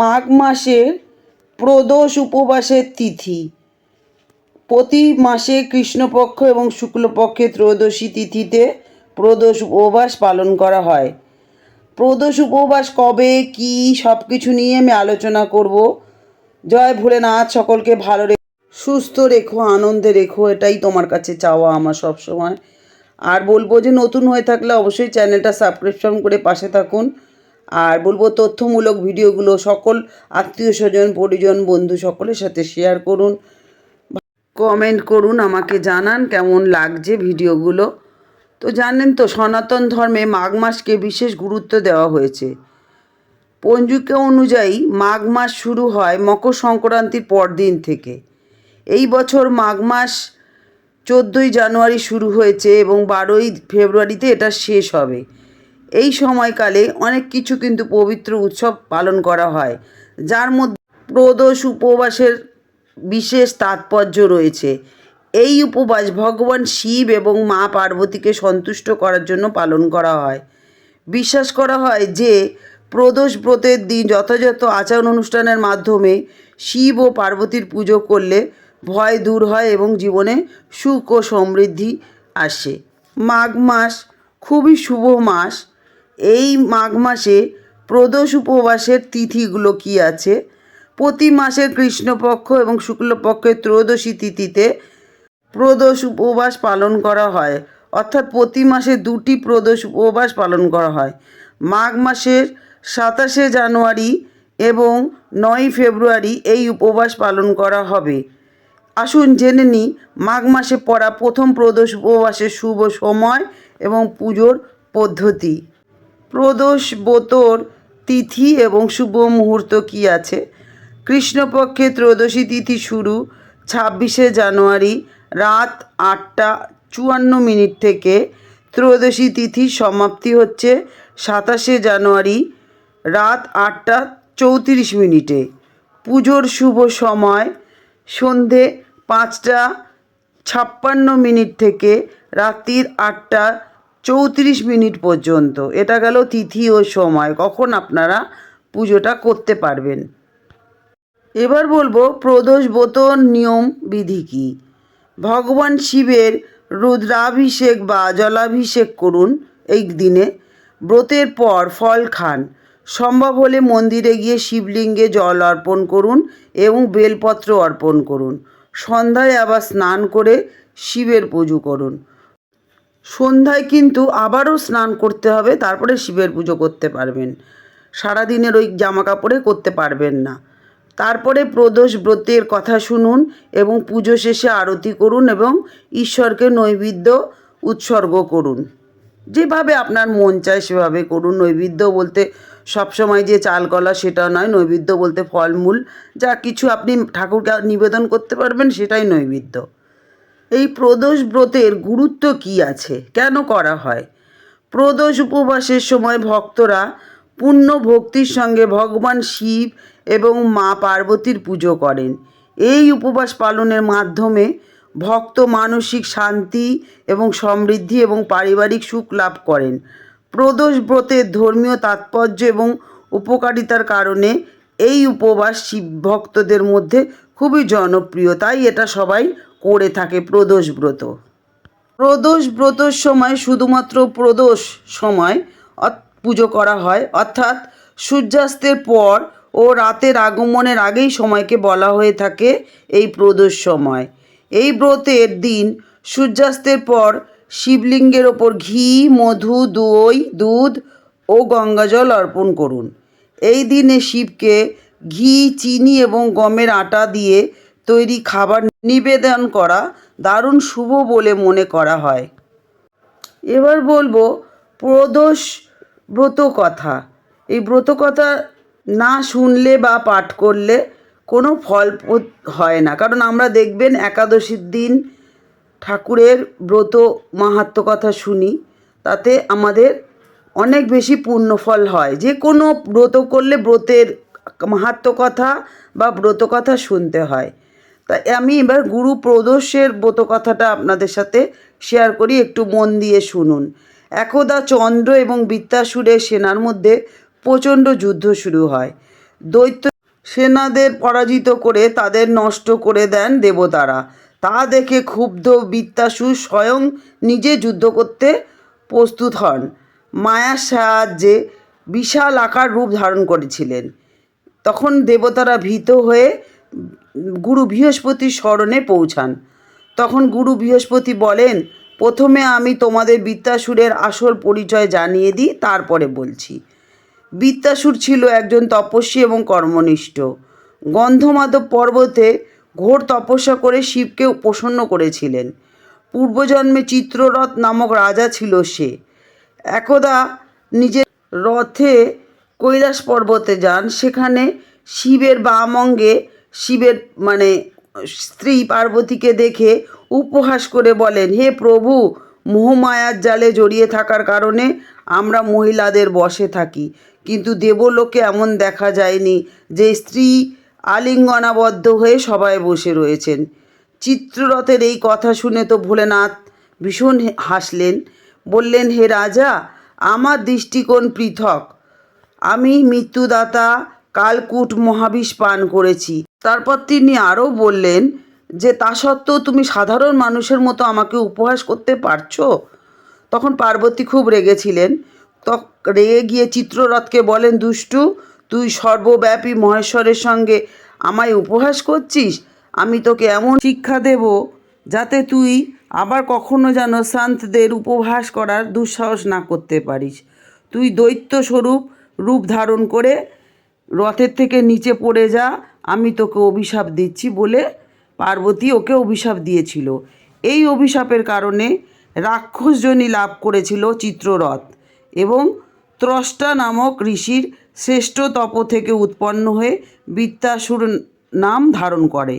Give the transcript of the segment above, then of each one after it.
মাঘ মাসের প্রদোষ উপবাসের তিথি। প্রতি মাসে কৃষ্ণপক্ষ এবং শুক্লপক্ষে ত্রয়োদশী তিথিতে প্রদোষ উপবাস পালন করা হয়। প্রদোষ উপবাস কবে, কি সব কিছু নিয়ে আমি আলোচনা করব। জয় ভোলেনাথ, সকলকে ভালো রেখো, সুস্থ রেখো, আনন্দে রেখো, এটাই তোমার কাছে চাওয়া আমার সব সময় আর বলব যে নতুন হয়ে থাকলে অবশ্যই চ্যানেলটা সাবস্ক্রিপশন করে পাশে থাকুন। আর বলব তথ্যমূলক ভিডিওগুলো সকল আত্মীয় স্বজন, পরিজন, বন্ধু সকলের সাথে শেয়ার করুন। কমেন্ট করুন, আমাকে জানান কেমন লাগছে ভিডিওগুলো। তো জানেন তো, সনাতন ধর্মে মাঘ মাসকে বিশেষ গুরুত্ব দেওয়া হয়েছে। পঞ্জিকা অনুযায়ী মাঘ মাস শুরু হয় মকর সংক্রান্তির পরদিন থেকে। এই বছর মাঘ মাস চোদ্দোই জানুয়ারি শুরু হয়েছে এবং বারোই ফেব্রুয়ারিতে এটা শেষ হবে। এই সময়কালে অনেক কিছু কিন্তু পবিত্র উৎসব পালন করা হয়, যার মধ্যে প্রদোষ উপবাসের বিশেষ তাৎপর্য রয়েছে। এই উপবাস ভগবান শিব এবং মা পার্বতীকে সন্তুষ্ট করার জন্য পালন করা হয়। বিশ্বাস করা হয় যে প্রদোষ ব্রতের দিন যথাযথ আচার অনুষ্ঠানের মাধ্যমে শিব ও পার্বতীর পুজো করলে ভয় দূর হয় এবং জীবনে সুখ ও সমৃদ্ধি আসে। মাঘ মাস খুবই শুভ মাস। এই মাঘ মাসে প্রদোষ উপবাসের তিথিগুলো কি আছে? প্রতি মাসের কৃষ্ণপক্ষ এবং শুক্লপক্ষের ত্রয়োদশী তিথিতে প্রদোষ উপবাস পালন করা হয়। অর্থাৎ প্রতি মাসে দুটি প্রদোষ উপবাস পালন করা হয়। মাঘ মাসের সাতাশে জানুয়ারি এবং নয় ফেব্রুয়ারি এই উপবাস পালন করা হবে। আসুন জেনে নিই, মাঘ মাসে পড়া প্রথম প্রদোষ উপবাসের শুভ সময় এবং পুজোর পদ্ধতি। প্রদোষ বোতর, তিথি এবং শুভ মুহূর্ত কি আছে? কৃষ্ণপক্ষে ত্রয়োদশী তিথি শুরু ছাব্বিশে জানুয়ারি রাত আটটা চুয়ান্ন মিনিট থেকে। ত্রয়োদশী তিথির সমাপ্তি হচ্ছে সাতাশে জানুয়ারি রাত আটটা চৌত্রিশ মিনিটে। পুজোর শুভ সময় সন্ধে পাঁচটা ছাপ্পান্ন মিনিট থেকে রাত্রির আটটা চৌত্রিশ মিনিট পর্যন্ত। এটা গেল তিথি ও সময়। কখন আপনারা পুজোটা করতে পারবেন? এবার বলব, প্রদোষ বোতন নিয়ম বিধি কী? ভগবান শিবের রুদ্রাভিষেক বা জলাভিষেক করুন এই দিনে। ব্রতের পর ফল খান। সম্ভব হলে মন্দিরে গিয়ে শিবলিঙ্গে জল অর্পণ করুন এবং বেলপত্র অর্পণ করুন। সন্ধ্যায় আবার স্নান করে শিবের পুজো করুন। সন্ধ্যায় কিন্তু আবারও স্নান করতে হবে, তারপরে শিবের পুজো করতে পারবেন। সারাদিনের ওই জামা কাপড়ে করতে পারবেন না। তারপরে প্রদোষ ব্রতের কথা শুনুন এবং পুজো শেষে আরতি করুন এবং ঈশ্বরকে নৈবেদ্য উৎসর্গ করুন। যেভাবে আপনার মন চায় সেভাবে করুন। নৈবেদ্য বলতে সবসময় যে চাল কলা সেটা নয়, নৈবেদ্য বলতে ফলমূল, যা কিছু আপনি ঠাকুরকে নিবেদন করতে পারবেন সেটাই নৈবেদ্য। এই প্রদোষ ব্রতের গুরুত্ব কি আছে? কেন করা হয়? প্রদোষ উপবাসের সময় ভক্তরা পূর্ণ ভক্তির সঙ্গে ভগবান শিব এবং মা পার্বতীর পুজো করেন। এই উপবাস পালনের মাধ্যমে ভক্ত মানসিক শান্তি এবং সমৃদ্ধি এবং পারিবারিক সুখ লাভ করেন। প্রদোষ ব্রতের ধর্মীয় তাৎপর্য এবং উপকারিতার কারণে এই উপবাস শিব ভক্তদের মধ্যে খুবই জনপ্রিয়, তাই এটা সবাই করে থাকে প্রদোষ ব্রত। প্রদোষ ব্রতর সময় শুধুমাত্র প্রদোষ সময় পুজো করা হয়, অর্থাৎ সূর্যাস্তের পর ও রাতের আগমনের আগেই সময়কে বলা হয়ে থাকে এই প্রদোষ সময়। এই ব্রতের দিন সূর্যাস্তের পর শিবলিঙ্গের ওপর ঘি, মধু, দই, দুধ ও গঙ্গাজল অর্পণ করুন। এই দিনে শিবকে ঘি, চিনি এবং গমের আটা দিয়ে তৈরি খাবার নিবেদন করা দারুণ শুভ বলে মনে করা হয়। এবার বলব প্রদোষ ব্রত কথা এই ব্রত কথা না শুনলে বা পাঠ করলে কোনো ফল হয় না। কারণ আমরা দেখবেন একাদশীর দিন ঠাকুরের ব্রত মাহাত্ম কথা শুনি, তাতে আমাদের অনেক বেশি পুণ্যফল হয়। যে কোনো ব্রত করলে ব্রতের মাহাত্ম কথা বা ব্রত কথা শুনতে হয়। তাই আমি এবার গুরু প্রদোষের ব্রত কথাটা আপনাদের সাথে শেয়ার করি, একটু মন দিয়ে শুনুন। একদা চন্দ্র এবং বৃত্তাসুরের সেনার মধ্যে প্রচণ্ড যুদ্ধ শুরু হয়। দৈত্য সেনাদের পরাজিত করে তাদের নষ্ট করে দেন দেবতারা। তা দেখে ক্ষুব্ধ বিত্তাসুর স্বয়ং নিজে যুদ্ধ করতে প্রস্তুত হন। মায়ার সাহায্যে বিশাল আকার রূপ ধারণ করেছিলেন। তখন দেবতারা ভীত হয়ে গুরু বৃহস্পতির স্মরণে পৌঁছান। তখন গুরু বৃহস্পতি বলেন, প্রথমে আমি তোমাদের বিদ্যাসুরের আসল পরিচয় জানিয়ে দিই, তারপরে বলছি। বিদ্যাসুর ছিল একজন তপস্বী এবং কর্মনিষ্ঠ। গন্ধমাধব পর্বতে ঘোর তপস্যা করে শিবকে প্রসন্ন করেছিলেন। পূর্বজন্মে চিত্ররথ নামক রাজা ছিল সে। একদা নিজের রথে কৈলাস পর্বতে যান, সেখানে শিবের বাম অঙ্গে শিবের মানে স্ত্রী পার্বতীকে দেখে উপহাস করে বলেন, হে প্রভু, মোহমায়ার জালে জড়িয়ে থাকার কারণে আমরা মহিলাদের বসে থাকি। কিন্তু দেবলোকে এমন দেখা যায়নি যে স্ত্রী আলিঙ্গনাবদ্ধ হয়ে সবাই বসে রয়েছেন। চিত্ররথের এই কথা শুনে তো ভোলেনাথ ভীষণ হাসলেন। বললেন, হে রাজা, আমার দৃষ্টিকোণ পৃথক। আমি মৃত্যুদাতা কালকূট মহাবিষ পান করেছি। তারপর তিনি আরও বললেন যে, তা সত্ত্বেও তুমি সাধারণ মানুষের মতো আমাকে উপহাস করতে পারছ? তখন পার্বতী খুব রেগেছিলেন। তখ, রেগে গিয়ে চিত্ররথকে বলেন, দুষ্টু, তুই সর্বব্যাপী মহেশ্বরের সঙ্গে আমায় উপহাস করছিস? আমি তোকে এমন শিক্ষা দেব যাতে তুই আবার কখনো যেন সান্তদের উপহাস করার দুঃসাহস না করতে পারিস। তুই দৈত্য স্বরূপ রূপ ধারণ করে রথের থেকে নিচে পড়ে যা আমি তোকে অভিশাপ দিচ্ছি বলে পার্বতী ওকে অভিশাপ দিয়েছিল। এই অভিশাপের কারণে রাক্ষসজনী লাভ করেছিল চিত্ররথ এবং ত্রষ্টা নামক ঋষির শ্রেষ্ঠ তপ থেকে উৎপন্ন হয়ে বিত্তাসুর নাম ধারণ করে।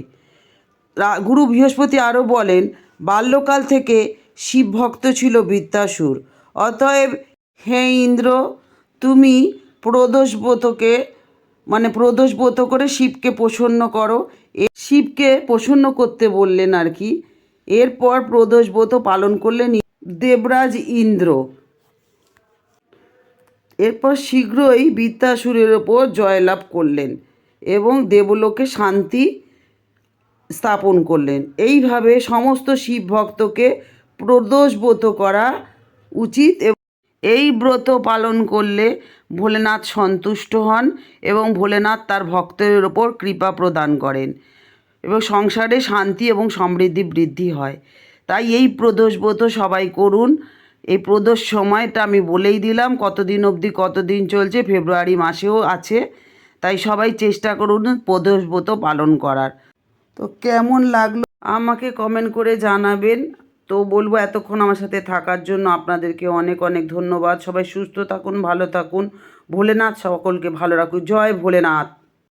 গুরু বৃহস্পতি আরও বলেন, বাল্যকাল থেকে শিব ভক্ত ছিল বিদ্যাসুর। অতএব হে ইন্দ্র, তুমি প্রদোষব্রতকে মানে প্রদোষব্রত করে শিবকে প্রসন্ন করো। এ শিবকে প্রসন্ন করতে বললেন আর কি। এরপর প্রদোষব্রত পালন করলেন দেবরাজ ইন্দ্র। এরপর শীঘ্রই বিদ্যাসুরের ওপর জয়লাভ করলেন এবং দেবলোকে শান্তি স্থাপন করলেন। এইভাবে সমস্ত শিব ভক্তকে প্রদোষব্রত করা উচিত এবং এই ব্রত পালন করলে ভোলেনাথ সন্তুষ্ট হন এবং ভোলেনাথ তার ভক্তের ওপর কৃপা প্রদান করেন এবং সংসারে শান্তি এবং সমৃদ্ধি বৃদ্ধি হয়। তাই এই প্রদোষ ব্রত সবাই করুন। এই প্রদোষ সময়টা আমি বলেই দিলাম, কতদিন অবধি কতদিন চলছে, ফেব্রুয়ারি মাসেও আছে। তাই সবাই চেষ্টা করুন প্রদোষ ব্রত পালন করার। তো কেমন লাগল আমাকে কমেন্ট করে জানাবেন। তো বলব এতক্ষণ আমার সাথে থাকার জন্য আপনাদেরকে অনেক অনেক ধন্যবাদ। সবাই সুস্থ থাকুন, ভালো থাকুন। ভোলেনাথ সকলকে ভালো রাখুন। জয় ভোলেনাথ।